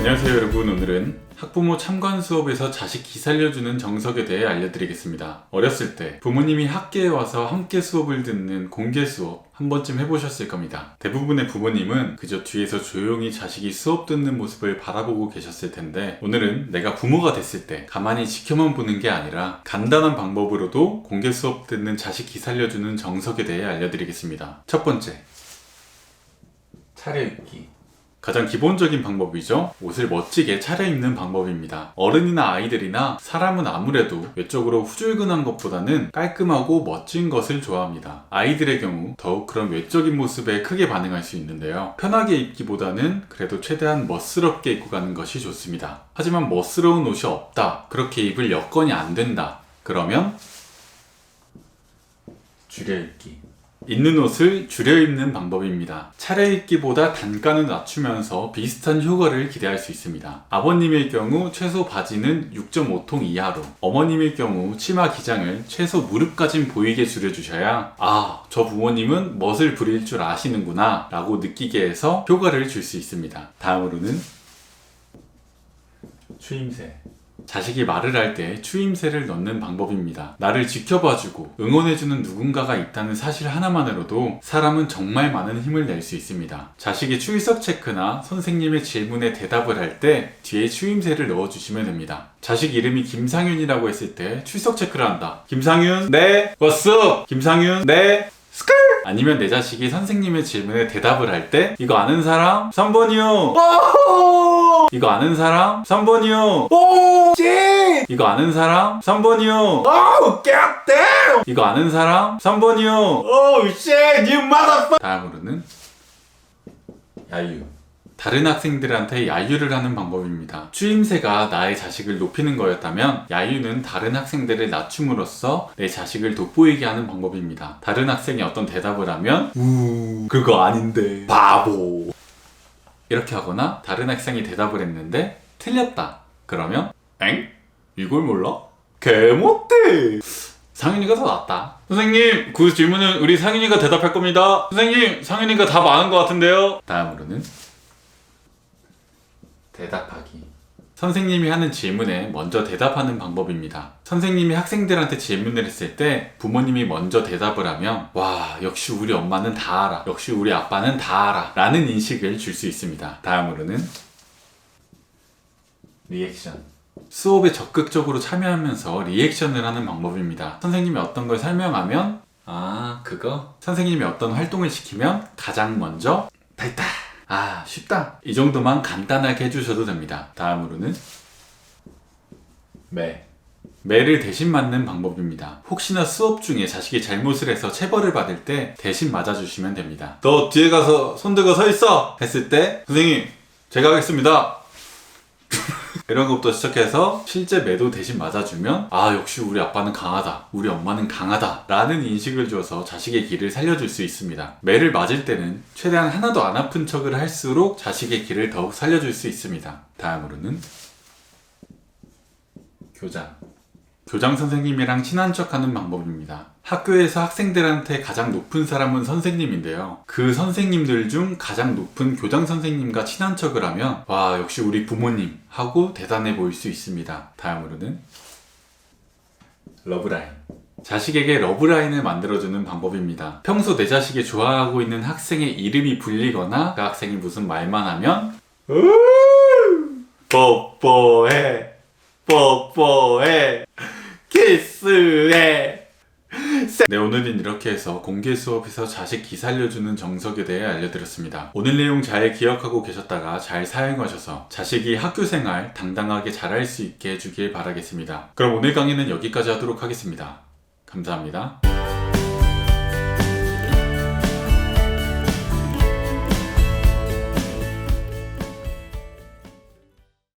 안녕하세요 여러분 오늘은 학부모 참관 수업에서 자식 기 살려주는 정석에 대해 알려드리겠습니다. 어렸을 때 부모님이 학교에 와서 함께 수업을 듣는 공개 수업 한 번쯤 해보셨을 겁니다. 대부분의 부모님은 그저 뒤에서 조용히 자식이 수업 듣는 모습을 바라보고 계셨을 텐데 오늘은 내가 부모가 됐을 때 가만히 지켜만 보는 게 아니라 간단한 방법으로도 공개 수업 듣는 자식 기 살려주는 정석에 대해 알려드리겠습니다. 첫 번째 차려입기 가장 기본적인 방법이죠. 옷을 멋지게 차려입는 방법입니다. 어른이나 아이들이나 사람은 아무래도 외적으로 후줄근한 것보다는 깔끔하고 멋진 것을 좋아합니다. 아이들의 경우 더욱 그런 외적인 모습에 크게 반응할 수 있는데요. 편하게 입기보다는 그래도 최대한 멋스럽게 입고 가는 것이 좋습니다. 하지만 멋스러운 옷이 없다. 그렇게 입을 여건이 안 된다. 그러면 줄여입기. 입는 옷을 줄여 입는 방법입니다. 차려입기보다 단가는 낮추면서 비슷한 효과를 기대할 수 있습니다. 아버님의 경우 최소 바지는 6.5통 이하로, 어머님의 경우 치마 기장을 최소 무릎까진 보이게 줄여주셔야 아, 저 부모님은 멋을 부릴 줄 아시는구나 라고 느끼게 해서 효과를 줄 수 있습니다. 다음으로는 추임새. 자식이 말을 할 때 추임새를 넣는 방법입니다. 나를 지켜봐주고 응원해주는 누군가가 있다는 사실 하나만으로도 사람은 정말 많은 힘을 낼 수 있습니다. 자식이 출석 체크나 선생님의 질문에 대답을 할 때 뒤에 추임새를 넣어주시면 됩니다. 자식 이름이 김상윤이라고 했을 때 출석 체크를 한다. 김상윤, 네, what's 김상윤, 네! 아니면 내 자식이 선생님의 질문에 대답을 할 때 이거 아는 사람? 3번이요. 이거 아는 사람? 3번이요. 오, 씨! 이거 아는 사람? 3번이요. Oh, god damn! 이거 아는 사람? 3번이요. Oh, shit, you motherfucker! 다음으로는 야유. 다른 학생들한테 야유를 하는 방법입니다. 추임새가 나의 자식을 높이는 거였다면 야유는 다른 학생들을 낮춤으로써 내 자식을 돋보이게 하는 방법입니다. 다른 학생이 어떤 대답을 하면 우 그거 아닌데 바보 이렇게 하거나 다른 학생이 대답을 했는데 틀렸다. 그러면 엥? 이걸 몰라? 개 못돼. 상윤이가 더 낫다. 선생님, 그 질문은 우리 상윤이가 대답할 겁니다. 선생님, 상윤이가 다 많은 것 같은데요. 다음으로는 대답하기. 선생님이 하는 질문에 먼저 대답하는 방법입니다. 선생님이 학생들한테 질문을 했을 때 부모님이 먼저 대답을 하면 와 역시 우리 엄마는 다 알아 역시 우리 아빠는 다 알아 라는 인식을 줄 수 있습니다. 다음으로는 리액션 수업에 적극적으로 참여하면서 리액션을 하는 방법입니다. 선생님이 어떤 걸 설명하면 아 그거 선생님이 어떤 활동을 시키면 가장 먼저 다 있다 아 쉽다 이 정도만 간단하게 해주셔도 됩니다. 다음으로는 매 매를 대신 맞는 방법입니다. 혹시나 수업 중에 자식이 잘못을 해서 체벌을 받을 때 대신 맞아주시면 됩니다. 너 뒤에 가서 손 들고 서 있어! 했을 때 선생님 제가 하겠습니다. 이런 것부터 시작해서 실제 매도 대신 맞아주면 아 역시 우리 아빠는 강하다 우리 엄마는 강하다 라는 인식을 줘서 자식의 길을 살려줄 수 있습니다. 매를 맞을 때는 최대한 하나도 안 아픈 척을 할수록 자식의 길을 더욱 살려줄 수 있습니다. 다음으로는 교장 교장 선생님이랑 친한 척 하는 방법입니다. 학교에서 학생들한테 가장 높은 사람은 선생님인데요. 그 선생님들 중 가장 높은 교장 선생님과 친한 척을 하면, 와, 역시 우리 부모님 하고 대단해 보일 수 있습니다. 다음으로는 러브라인. 자식에게 러브라인을 만들어주는 방법입니다. 평소 내 자식이 좋아하고 있는 학생의 이름이 불리거나 그 학생이 무슨 말만 하면, 뽀뽀해, 뽀뽀해, 키스해. 네, 오늘은 이렇게 해서 공개 수업에서 자식 기 살려주는 정석에 대해 알려드렸습니다. 오늘 내용 잘 기억하고 계셨다가 잘 사용하셔서 자식이 학교 생활 당당하게 잘할 수 있게 해주길 바라겠습니다. 그럼 오늘 강의는 여기까지 하도록 하겠습니다. 감사합니다.